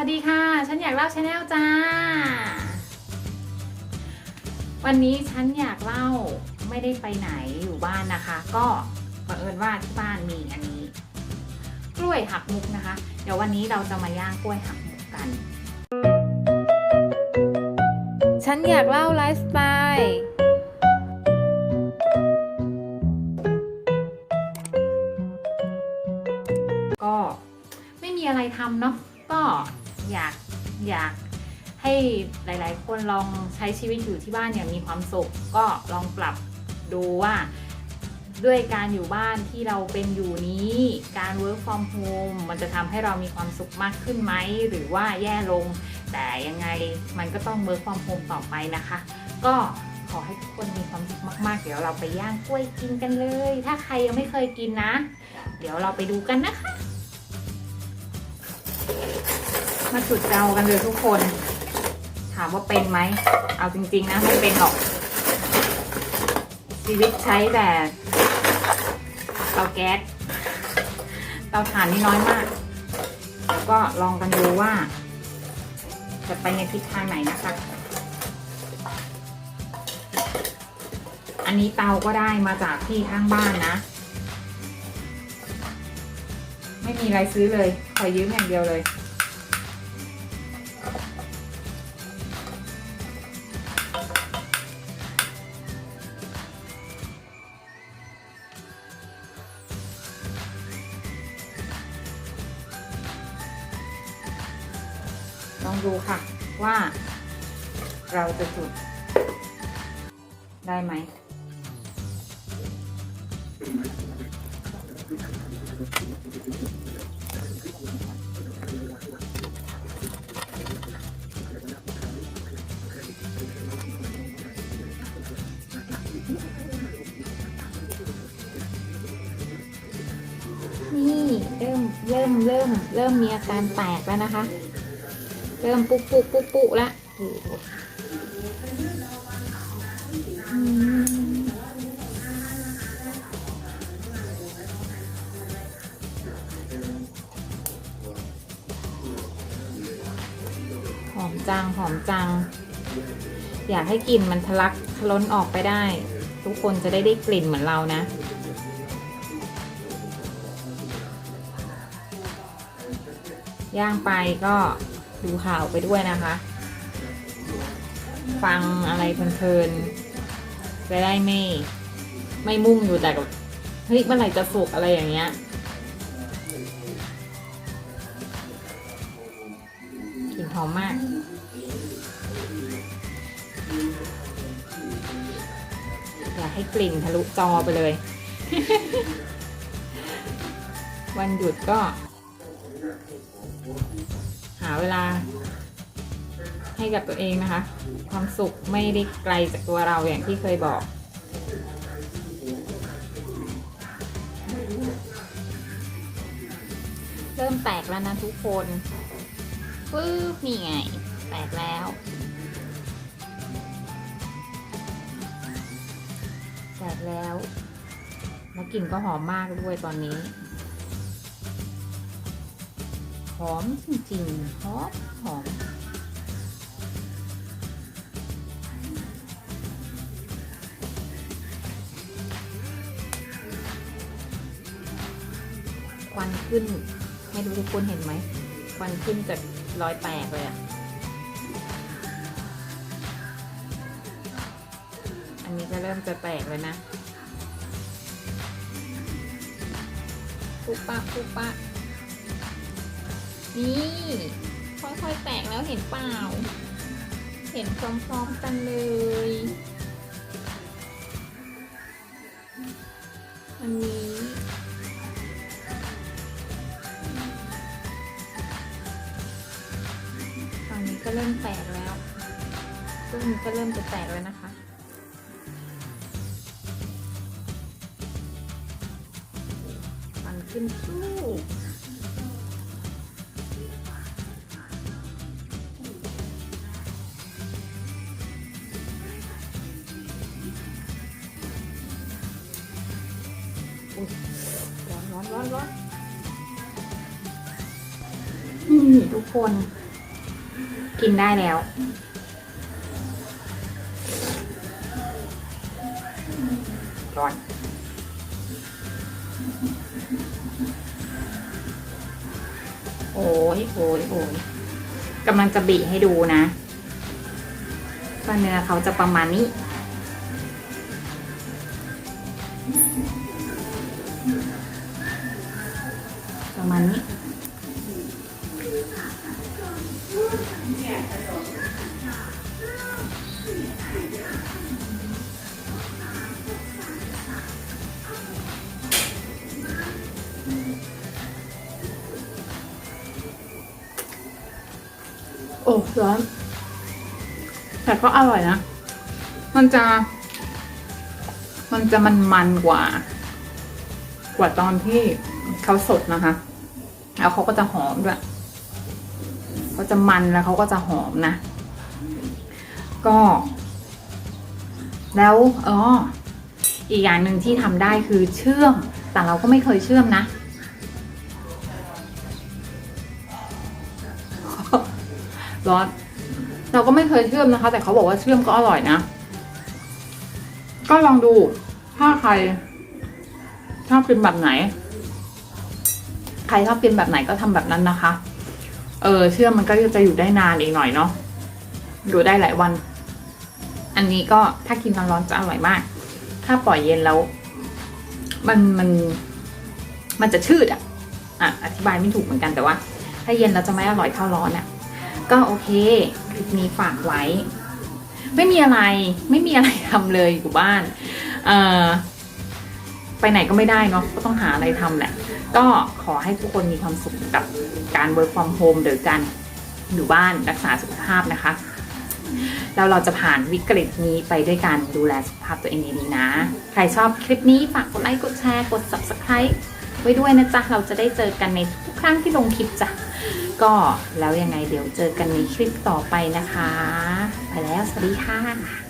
วัสดีค่ะ ฉันอยากเล่าชาแนลจ้า วันนี้ฉันอยากเล่าไม่ได้ไปไหนอยู่บ้านนะคะ ก็บังเอิญว่าที่บ้านมีอันนี้ กล้วยหักมุกนะคะ เดี๋ยววันนี้เราจะมาย่างกล้วยหักมุกกัน ฉันอยากเล่าไลฟ์สไตล์ก็ไม่มีอะไรทำเนาะก็ อยากอยากให้หลาย ๆ คนลองใช้ชีวิตอยู่ที่บ้านอย่างมีความสุขก็ลองปรับดูว่าด้วยการอยู่บ้านที่เราเป็นอยู่นี้การ work from home มันจะทำให้เรามีความสุขมากขึ้นไหม หรือว่าแย่ลง แต่ยังไงมันก็ต้อง work from home ต่อไปนะคะ ก็ขอให้ทุกคนมีความสุขมาก ๆ เดี๋ยวเราไปย่างกล้วยกินกันเลย ถ้าใครยังไม่เคยกินนะ เดี๋ยวเราไปดูกันนะคะ มาจุดเตากันเลยทุกคน ถามว่าเป็นไหม เอาจริงๆนะไม่เป็นหรอก ชีวิตใช้แต่เตาแก๊สเตาถ่านนี่น้อยมาก แล้วก็ลองกันดูว่า จะไปในทิศทางไหนนะคะอันนี้เตาก็ได้มาจากที่ข้างบ้านนะ ไม่มีอะไรซื้อเลย ขอยืมอย่างเดียวเลย องดูค่ะ ว่าเราจะจุดได้ไหม นี่ เริ่มเริ่มเริ่มเริ่มมีอาการแตกแล้วนะคะ เริ่มปุ๊บปุ๊บปุ๊ปุ๊ละหอมจัง หอมจัง อยากให้กลิ่นมันทะลักทะล้นออกไปได้ ทุกคนจะได้ได้กลิ่นเหมือนเรานะย่างไปก็ ดูข่าวไปด้วยนะคะ ฟังอะไรเพลินๆจะได้ไม่ ไม่มุ่งอยู่แต่กับเฮ้ยเมื่อไหร่จะสุกอะไรอย่างเงี้ยกลิ่นหอมมากอยากให้กลิ่นทะลุจอไปเลย วันหยุดก็าเวลา ให้กับตัวเองนะคะ ความสุขไม่ได้ไกลจากตัวเราอย่างที่เคยบอก เริ่มแตกแล้วนะทุกคนปึ๊บนี่ไง แตกแล้วแตกแล้ว แล้วกลิ่นก็หอมมากด้วยตอนนี้ หอมจริงๆหอมหอมควันขึ้น ให้ดูทุกคนเห็นไหมควันขึ้นจากรอยแตกเลยอะอันนี้ก็เริ่มจะแตกเลยนะปุ๊ปะปุ๊ปะ นี่ค่อยๆแตกแล้วเห็นเปล่า เห็นพร้อมๆกันเลย อันนี้ฝั่งนี้ก็เริ่มแตกแล้วตรงนี้ก็เริ่มจะแตกแล้วนะคะมันขึ้นสู้ ร้อนร้อนร้อนร้อนนี่ทุกคน กินได้แล้ว ร้อนโอ้ยโอ้ยโอ้ยกำลังจะบีให้ดูนะว่าเนื้อเขาจะประมาณนี้ ประมาณนี้โอ้ร้อนแต่ก็อร่อยนะ มันจะ มันจะมันมันๆกว่า กว่าตอนที่ เขาสดนะคะ แล้วเขาก็จะหอมด้วยเขาจะมันแล้วเขาก็จะหอมนะ ก็ แล้วอ๋ออีกอย่างหนึ่งที่ทำได้คือเชื่อม แต่เราก็ไม่เคยเชื่อมนะ ร้อน เราก็ไม่เคยเชื่อมนะคะ แต่เขาบอกว่าเชื่อมก็อร่อยนะ ก็ลองดู ถ้าใครชอบกินแบบไหน ใครชอบกินแบบไหนก็ทำแบบนั้นนะคะ เออเชื่อมันก็จะอยู่ได้นานอีกหน่อยเนาะอยู่ได้หลายวัน อันนี้ก็ถ้ากินร้อนๆจะอร่อยมาก ถ้าปล่อยเย็นแล้ว มันมันมันจะชืดอะอะอธิบายไม่ถูกเหมือนกันแต่ว่า ถ้าเย็นเราจะไม่อร่อยเท่าร้อนอะก็โอเคคลิปนี้ฝากไว้ ไม่มีอะไร ไม่มีอะไรทำเลยอยู่บ้าน เอ่อไปไหนก็ไม่ได้เนาะก็ต้องหาอะไรทำแหละ ก็ขอให้ทุกคนมีความสุขกับการ work from home หรือการอยู่บ้านรักษาสุขภาพนะคะแล้วเราจะผ่านวิกฤตนี้ไปด้วยการดูแลสุขภาพตัวเองดีๆนะ ใครชอบคลิปนี้ฝากกดไลค์กดแชร์กด subscribe ไว้ด้วยนะจ๊ะ เราจะได้เจอกันในทุกครั้งที่ลงคลิปจ้ะ ก็แล้วยังไงเดี๋ยวเจอกันในคลิปต่อไปนะคะ ไปแล้ว สวัสดีค่ะ